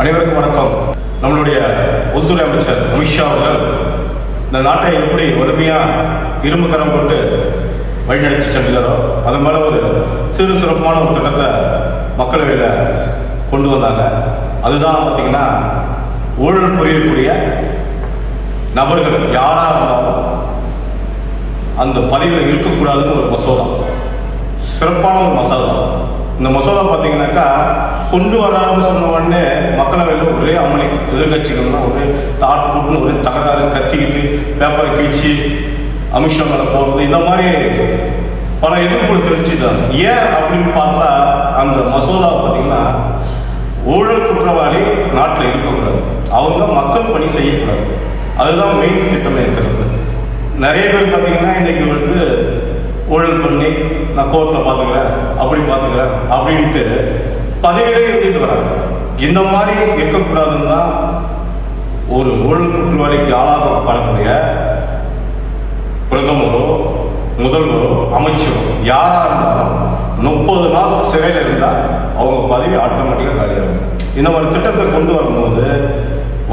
அனைவருக்கும் வணக்கம். நம்மளுடைய உள்துறை அமைச்சர் அமித்ஷா அவர்கள் இந்த நாட்டை எப்படி வலிமையா இரும்பு கரம் போட்டு வழிநடத்தி சென்றாரோ அது மேல ஒரு சிறு சிறப்பான ஒரு திட்டத்தை மக்களவையில் கொண்டு வந்தாங்க. அதுதான் பார்த்தீங்கன்னா ஊழல் புரியக்கூடிய நபர்கள் யாரா இருந்தாலும் அந்த பதிவில் இருக்கக்கூடாதுன்னு ஒரு மசோதா. சிறப்பான ஒரு மசோதா. இந்த மசோதா பார்த்தீங்கன்னாக்கா கொண்டு வரான்னு சொன்ன உடனே மக்களவையில் ஒரே அம்மனை எதிர்கட்சிகள்லாம் ஒரே தாட் போட்டுன்னு ஒரே தகராறு கத்திக்கிட்டு பேப்பரை கீழ்ச்சி அமித்ஷா மேலே போகிறது இந்த மாதிரி பல எதிர்ப்புகள் தெரிவிச்சுட்டாங்க ஏன் அப்படின்னு பார்த்தா அந்த மசோதா பார்த்தீங்கன்னா ஊழல் குற்றவாளி நாட்டில் இருக்கக்கூடாது. அவங்க மக்கள் பணி செய்யக்கூடாது. அதுதான் மெயின் திட்டமே இருக்கிறது. நிறைய பேர் பார்த்தீங்கன்னா இன்னைக்கு வந்து ஊழல் பண்ணி நான் கோர்ட்டில் பார்த்துக்கிறேன் அப்படி பார்த்துக்கிறேன் அப்படின்ட்டு பதவியிலே இருந்துட்டு வராங்க. இந்த மாதிரி இருக்கக்கூடாதுன்னு தான் ஒரு ஊழல் குற்றவாளிக்கு ஆளாகப்படக்கூடிய பிரதமரோ முதல்வரோ அமைச்சரோ யாரா இருந்தாலும் முப்பது நாள் சிறையில் இருந்தால் அவங்க பதவி ஆட்டோமேட்டிக்காக காலியாகும். இந்த ஒரு திட்டத்தை கொண்டு வரும்போது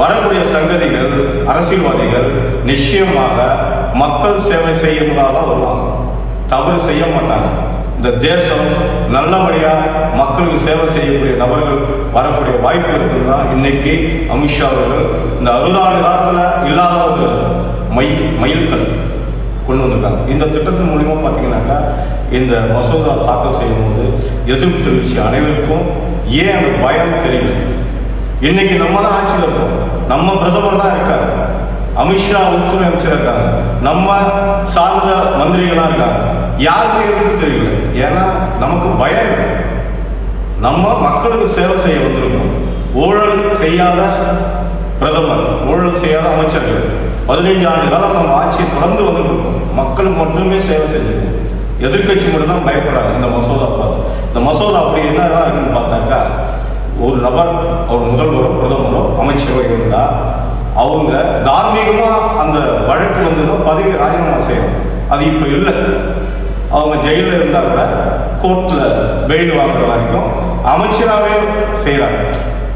வரக்கூடிய சங்கதிகள் அரசியல்வாதிகள் நிச்சயமாக மக்கள் சேவை செய்யறதாக வருவாங்க. தவறு செய்ய மாட்டாங்க. இந்த தேசம் நல்லபடியா மக்களுக்கு சேவை செய்யக்கூடிய நபர்கள் வரக்கூடிய வாய்ப்பு இருக்குன்னா இன்னைக்கு அமித்ஷா அவர்கள் இந்த அறுபதாண்டு காலத்துல இல்லாத ஒரு மை மயில்கள் கொண்டு வந்திருக்காங்க. இந்த திட்டத்தின் மூலியமா பார்த்தீங்கன்னாக்கா இந்த மசோதா தாக்கல் செய்யும்போது எதிர்ப்பு தெரிவிச்சு அனைவருக்கும் ஏன் அந்த பயம் தெரியல? இன்னைக்கு நம்ம தான் ஆட்சியில் இருக்கோம். நம்ம பிரதமர் தான் இருக்காரு. அமித்ஷா உள்துறை அமைச்சர் இருக்காங்க. நம்ம சார்ந்த மந்திரிகளா இருக்காங்க. யாருக்கு எதிர்ப்பு தெரியல? ஏன்னா நமக்கு பயம் இருக்கு. நம்ம மக்களுக்கு சேவை செய்ய வந்திருக்கோம். ஊழல் செய்யாத பிரதமர் ஊழல் செய்யாத அமைச்சர்கள். பதினைஞ்சு ஆண்டு காலம் நம்ம ஆட்சியை தொடர்ந்து வந்துருக்கோம் இருக்கோம் மக்களுக்கு மட்டுமே சேவை செஞ்சிருக்கோம். எதிர்க்கட்சி மட்டும் தான் பயப்படுறாங்க இந்த மசோதா பார்த்து. இந்த மசோதா அப்படி என்னதான் இருக்குன்னு பார்த்தாக்கா ஒரு நபர் ஒரு முதல்வரோ பிரதமரோ அமைச்சரோ இருந்தா அவங்க தார்மீகமா அந்த வழக்கு வந்ததுன்னா பதவி ராஜினாமா செய்யணும். அது இப்போ இல்லை. அவங்க ஜெயிலில் இருந்தால் கூட கோர்ட்டில் பெயில் வாங்குற வரைக்கும் அமைச்சராகவே செய்கிறாங்க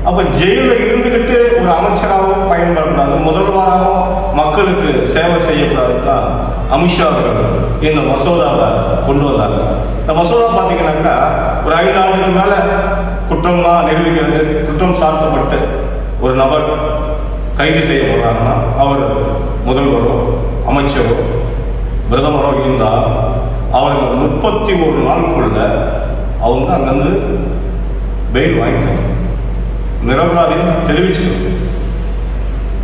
அப்போ ஜெயிலில் இருந்துக்கிட்டு ஒரு அமைச்சராகவும் பயன்படக்கூடாது முதல்வராகவும் மக்களுக்கு சேவை செய்யக்கூடாதுன்னா அமித்ஷா அவர்கள் இந்த மசோதாவை கொண்டு வந்தாங்க. இந்த மசோதா பார்த்தீங்கன்னாக்கா ஒரு ஐந்து ஆண்டுக்கு மேலே குற்றமாக நிரூபிக்கிறது குற்றம் சார்த்தப்பட்டு ஒரு நபர் கைது செய்யப்படுறாங்கன்னா அவர் முதல்வரோ அமைச்சரோ பிரதமராக இருந்தால் அவங்க முப்பத்தி ஒரு நாளுக்குள்ள அவங்க அங்கிருந்து பெயில் வாங்கிக்கணும் நிரபராதின்னு தெரிவிச்சுக்கணும்.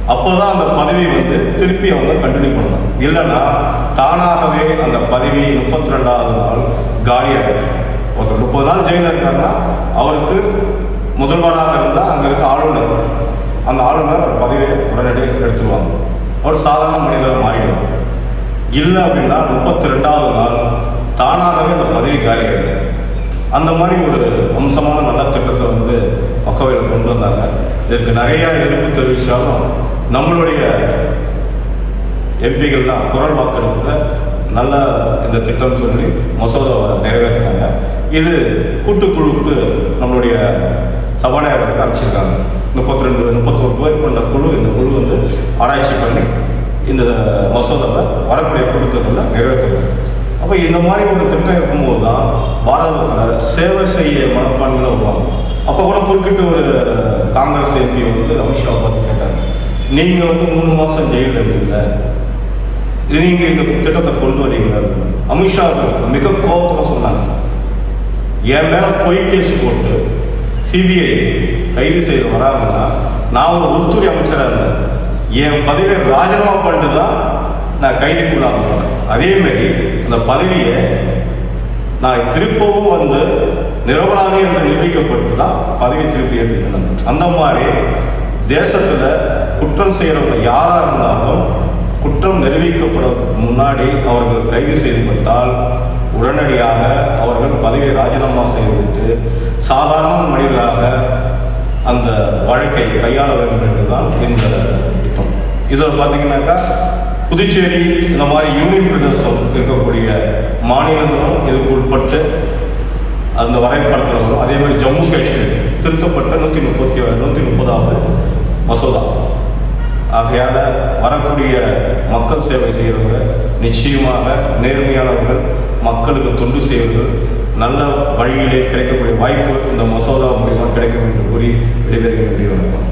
அப்போதான் அந்த பதவி வந்து திருப்பி அவங்க கண்டினியூ பண்ணணும். இல்லைன்னா தானாகவே அந்த பதவி முப்பத்தி ரெண்டாவது நாள் காலியாகிடும் ஒருத்தர் முப்பது நாள் ஜெயிலில் இருக்காருன்னா அவருக்கு முதல்வராக இருந்தால் அங்கே இருக்க ஆளுநர். அந்த ஆளுநர் அவர் பதவியை உடனடியாக எடுத்துருவாங்க. அவர் சாதாரண மனிதர் மாறிடுவார். இல்லை அப்படின்னா முப்பத்தி ரெண்டாவது நாள் தானாகவே அந்த பதவி காலியாகிடும் அந்த மாதிரி ஒரு அம்சமான நல்ல திட்டத்தை வந்து மக்களவையில் கொண்டு வந்தாங்க. இதற்கு நிறையா எதிர்ப்பு தெரிவித்தாலும் நம்மளுடைய எம்பிகள்லாம் குரல் வாக்கெடுப்புல நல்ல இந்த திட்டம் சொல்லி மசோதாவை நிறைவேற்றினாங்க. இது கூட்டுக்குழுவுக்கு நம்மளுடைய சபாநாயகருக்கு அமைச்சிருக்காங்க முப்பத்தி ரெண்டு முப்பத்தோரு பேர் கொண்ட குழு இந்த குழு வந்து ஆராய்ச்சி பண்ணி இந்த மசோதாவை வரக்கூடிய கூட்டத்தில் நிறைவேற்றணும் அப்போ இந்த மாதிரி ஒரு திட்டம் இருக்கும்போது தான் பாரதத்தில் சேவை செய்ய மனப்பான்மையில் வருவாங்க. அப்போ கூட குறுக்கிட்டு ஒரு காங்கிரஸ் எம்பி வந்து அமித்ஷா பார்த்து கேட்டாங்க நீங்கள் வந்து மூணு மாதம் ஜெயிலில் இருந்தீங்க நீங்கள் இந்த திட்டத்தை கொண்டு வரீங்க அமித்ஷா மிக கோபமாக சொன்னாங்க. என் மேலே பொய் கேஸ் போட்டு சிபிஐ கைது செய்து வராங்கன்னா நான் ஒரு உள்துறை அமைச்சராக இருந்தேன். என் பதவியை ராஜினாமா பண்ணிட்டு தான் நான் கைதுக்குள்ளாக அதே மாதிரி அந்த பதவியை நான் திருப்பவும் வந்து நிரபராதி என்று நிரூபிக்கப்பட்டு தான் பதவி திருப்பி ஏற்றுக்கிறேன் அந்த மாதிரி தேசத்தில் குற்றம் செய்கிறவங்க யாராக இருந்தாலும் குற்றம் நிரூபிக்கப்படுவதற்கு முன்னாடி அவர்கள் கைது செய்யப்பட்டால் உடனடியாக அவர்கள் பதவியை ராஜினாமா செய்துவிட்டு சாதாரண மனிதராக அந்த வழக்கை கையாள வேண்டும் என்றுதான் இந்த இதில் பார்த்தீங்கன்னாக்கா புதுச்சேரி இந்த மாதிரி யூனியன் பிரதேசம் இருக்கக்கூடிய மாநிலங்களும் இதுக்கு உட்பட்டு அந்த வரைபடத்தில் வரும் அதே மாதிரி ஜம்மு காஷ்மீர் திருத்தப்பட்ட நூற்றி முப்பத்தி நூற்றி முப்பதாவது மசோதா. ஆகையால் வரக்கூடிய மக்கள் சேவை செய்கிறவங்க நிச்சயமாக நேர்மையானவர்கள் மக்களுக்கு தொண்டு செய்வர்கள் நல்ல வழியிலே கிடைக்கக்கூடிய வாய்ப்பு இந்த மசோதா மூலியமாக கிடைக்கும் என்று கூறி விடைபெறுகிற வேண்டிய வணக்கம்.